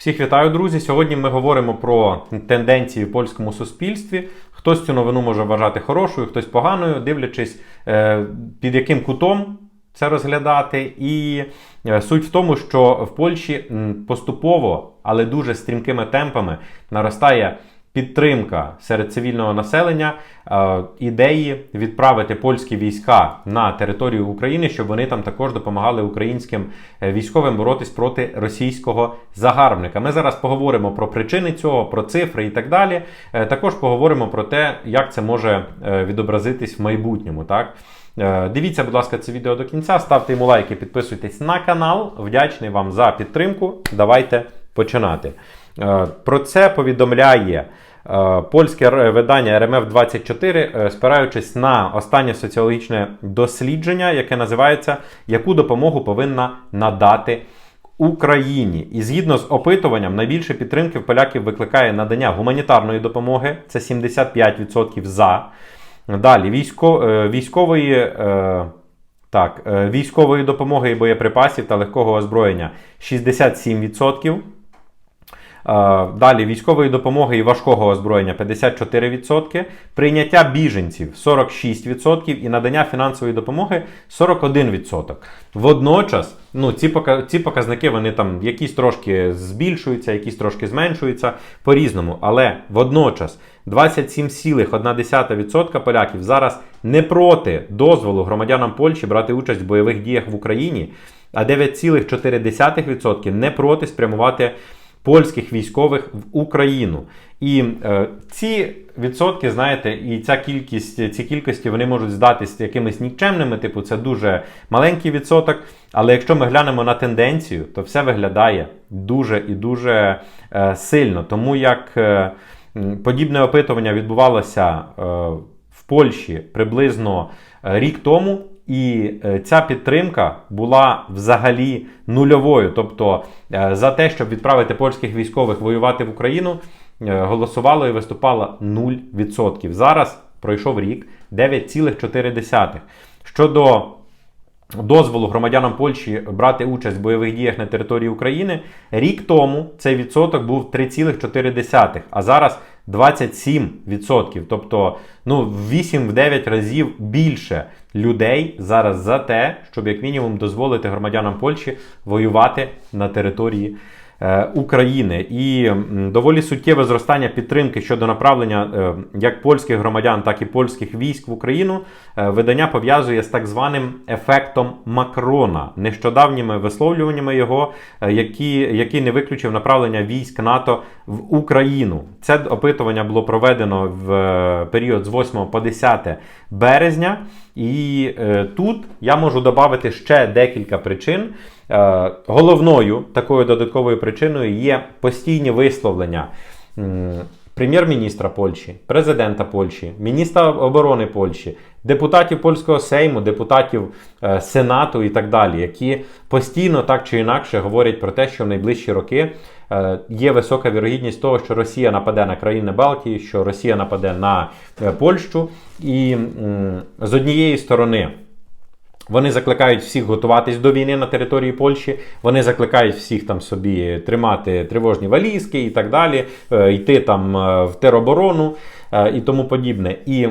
Всіх вітаю, друзі. Сьогодні ми говоримо про тенденції в польському суспільстві. Хтось цю новину може вважати хорошою, хтось поганою, дивлячись, е, під яким кутом це розглядати. І е, суть в тому, що в Польщі поступово, але дуже стрімкими темпами наростає підтримка серед цивільного населення е, ідеї відправити польські війська на територію України, щоб вони там також допомагали українським е, військовим боротись проти російського загарбника. Ми зараз поговоримо про причини цього, про цифри і так далі. Е, Також поговоримо про те, як це може відобразитись в майбутньому. Так. Дивіться, будь ласка, це відео до кінця, ставте йому лайки, підписуйтесь на канал. Вдячний вам за підтримку. Давайте починати. Е, Про це повідомляє е, польське видання РМФ 24, е, спираючись на останнє соціологічне дослідження, яке називається Яку допомогу повинна надати Україні. І згідно з опитуванням, найбільше підтримки в поляків викликає надання гуманітарної допомоги, це 75% за. Далі військо, військової. Так, військової допомоги і боєприпасів та легкого озброєння 67%. Далі військової допомоги і важкого озброєння 54%, прийняття біженців 46% і надання фінансової допомоги 41%. Водночас, ну, ці, ці показники вони там якісь трошки збільшуються, якісь трошки зменшуються по-різному. Але водночас 27,1% поляків зараз не проти дозволу громадянам Польщі брати участь в бойових діях в Україні, а 9,4% не проти спрямувати польських військових в Україну. І е, ці відсотки, знаєте, і ця кількість, ці кількості вони можуть здатись якимись нікчемними, типу, це дуже маленький відсоток. Але якщо ми глянемо на тенденцію, то все виглядає дуже і дуже е, сильно. Тому як е, подібне опитування відбувалося е, в Польщі приблизно е, рік тому. І е, ця підтримка була взагалі нульовою. Тобто е, за те, щоб відправити польських військових воювати в Україну, е, голосувало і виступало 0%. Зараз пройшов рік 9,4. Щодо дозволу громадянам Польщі брати участь в бойових діях на території України, рік тому цей відсоток був 3,4, а зараз 27%. Тобто ну, в 8-9 разів більше людей зараз за те, щоб як мінімум дозволити громадянам Польщі воювати на території. е, України і доволі суттєве зростання підтримки щодо направлення е, як польських громадян, так і польських військ в Україну е, видання пов'язує з так званим ефектом Макрона, нещодавніми висловлюваннями його, які, який не виключив направлення військ НАТО в Україну. Це опитування було проведено в е, період з 8 по 10 березня. І е, тут я можу додати ще декілька причин. Е, головною такою додатковою причиною є постійні висловлення прем'єр-міністра Польщі, президента Польщі, міністра оборони Польщі, депутатів польського сейму, депутатів е, Сенату і так далі, які постійно так чи інакше говорять про те, що в найближчі роки е, є висока вірогідність того, що Росія нападе на країни Балтії, що Росія нападе на е, Польщу, і м, з однієї сторони. Вони закликають всіх готуватись до війни на території Польщі. Вони закликають всіх там собі тримати тривожні валізки і так далі, е, йти там е, в тероборону е, і тому подібне. І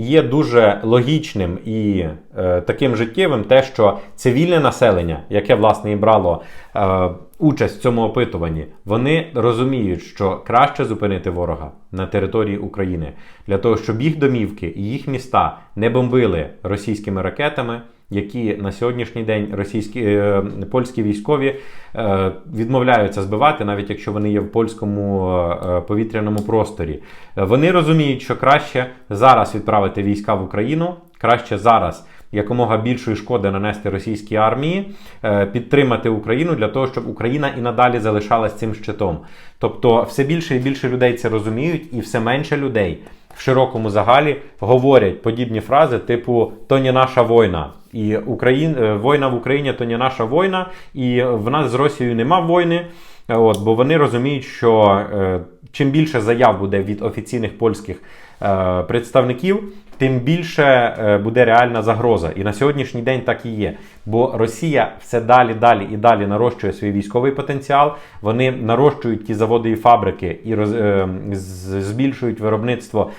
є дуже логічним і е, таким життєвим те, що цивільне населення, яке власне і брало е, участь в цьому опитуванні, вони розуміють, що краще зупинити ворога на території України для того, щоб їх домівки і їх міста не бомбили російськими ракетами. Які на сьогоднішній день російські е, польські військові е, відмовляються збивати, навіть якщо вони є в польському е, повітряному просторі. Вони розуміють, що краще зараз відправити війська в Україну, краще зараз якомога більшої шкоди нанести російській армії, е, підтримати Україну для того, щоб Україна і надалі залишалась цим щитом. Тобто, все більше і більше людей це розуміють, і все менше людей в широкому загалі говорять подібні фрази, типу то не наша війна. І Україн... е, війна в Україні то не наша війна, і в нас з Росією нема війни. От, бо вони розуміють, що е, чим більше заяв буде від офіційних польських е, представників, тим більше е, буде реальна загроза. І на сьогоднішній день так і є. Бо Росія все далі, далі і далі нарощує свій військовий потенціал. Вони нарощують ті заводи і фабрики і роз, е, збільшують виробництво.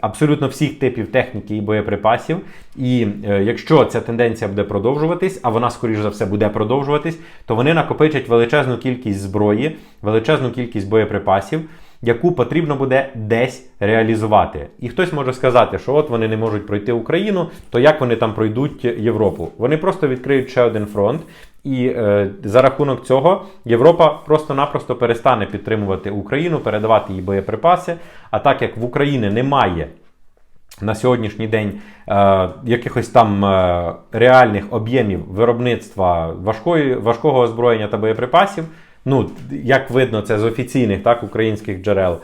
Абсолютно всіх типів техніки і боєприпасів. І е, якщо ця тенденція буде продовжуватись, а вона, скоріш за все, буде продовжуватись, то вони накопичать величезну кількість зброї, величезну кількість боєприпасів, яку потрібно буде десь реалізувати. І хтось може сказати, що от вони не можуть пройти Україну, то як вони там пройдуть Європу? Вони просто відкриють ще один фронт, і е, за рахунок цього Європа просто-напросто перестане підтримувати Україну, передавати їй боєприпаси. А так як в Україні немає на сьогоднішній день е, якихось там е, реальних об'ємів виробництва важкої, важкого озброєння та боєприпасів. Ну, як видно, це з офіційних так, українських джерел,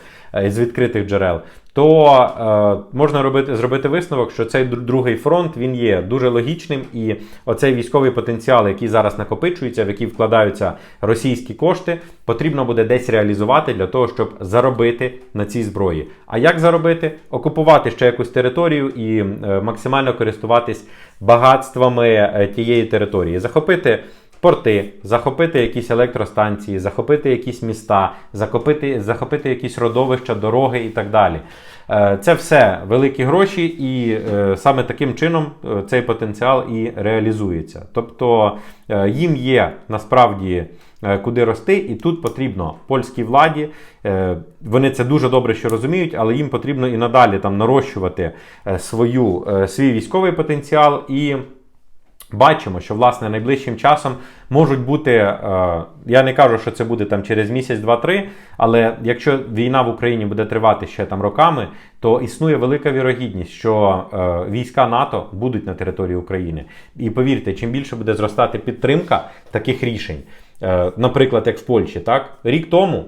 з відкритих джерел, то е, можна робити, зробити висновок, що цей другий фронт він є дуже логічним, і оцей військовий потенціал, який зараз накопичується, в який вкладаються російські кошти, потрібно буде десь реалізувати для того, щоб заробити на цій зброї. А як заробити? Окупувати ще якусь територію і е, максимально користуватись багатствами е, тієї території, захопити. Порти, захопити якісь електростанції, захопити якісь міста, захопити, захопити якісь родовища, дороги і так далі. Е, Це все великі гроші, і е, саме таким чином е, цей потенціал і реалізується. Тобто їм є насправді куди рости, і тут потрібно польській владі. Вони це дуже добре що розуміють, але їм потрібно і надалі там нарощувати свою, свій військовий потенціал і. Бачимо, що власне найближчим часом можуть бути. Е, я не кажу, що це буде там через місяць, два-три. Але якщо війна в Україні буде тривати ще там роками, то існує велика вірогідність, що е, війська НАТО будуть на території України. І повірте, чим більше буде зростати підтримка таких рішень, е, наприклад, як в Польщі, так рік тому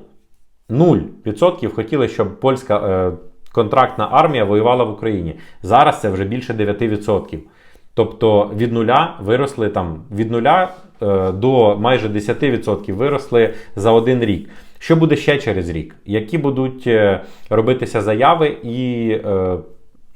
0% хотіли, щоб польська контрактна армія воювала в Україні. Зараз це вже більше 9%. Тобто від нуля виросли там від нуля е, до майже 10% виросли за один рік. Що буде ще через рік? Які будуть е, робитися заяви і.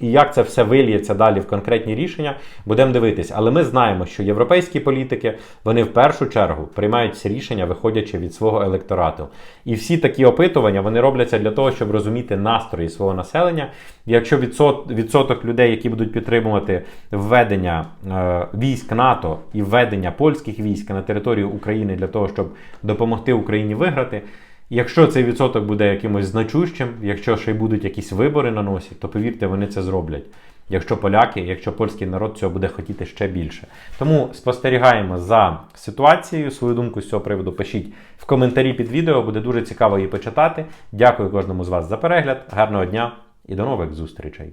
І як це все вильється далі в конкретні рішення, будемо дивитись. Але ми знаємо, що європейські політики вони в першу чергу приймають рішення, виходячи від свого електорату. І всі такі опитування вони робляться для того, щоб розуміти настрої свого населення. І Якщо відсот, відсоток людей, які будуть підтримувати введення е, військ НАТО і введення польських військ на територію України для того, щоб допомогти Україні виграти. Якщо цей відсоток буде якимось значущим, якщо ще й будуть якісь вибори на носі, то повірте, вони це зроблять. Якщо поляки, якщо польський народ цього буде хотіти ще більше. Тому спостерігаємо за ситуацією. Свою думку з цього приводу пишіть в коментарі під відео, буде дуже цікаво її почитати. Дякую кожному з вас за перегляд. Гарного дня і до нових зустрічей!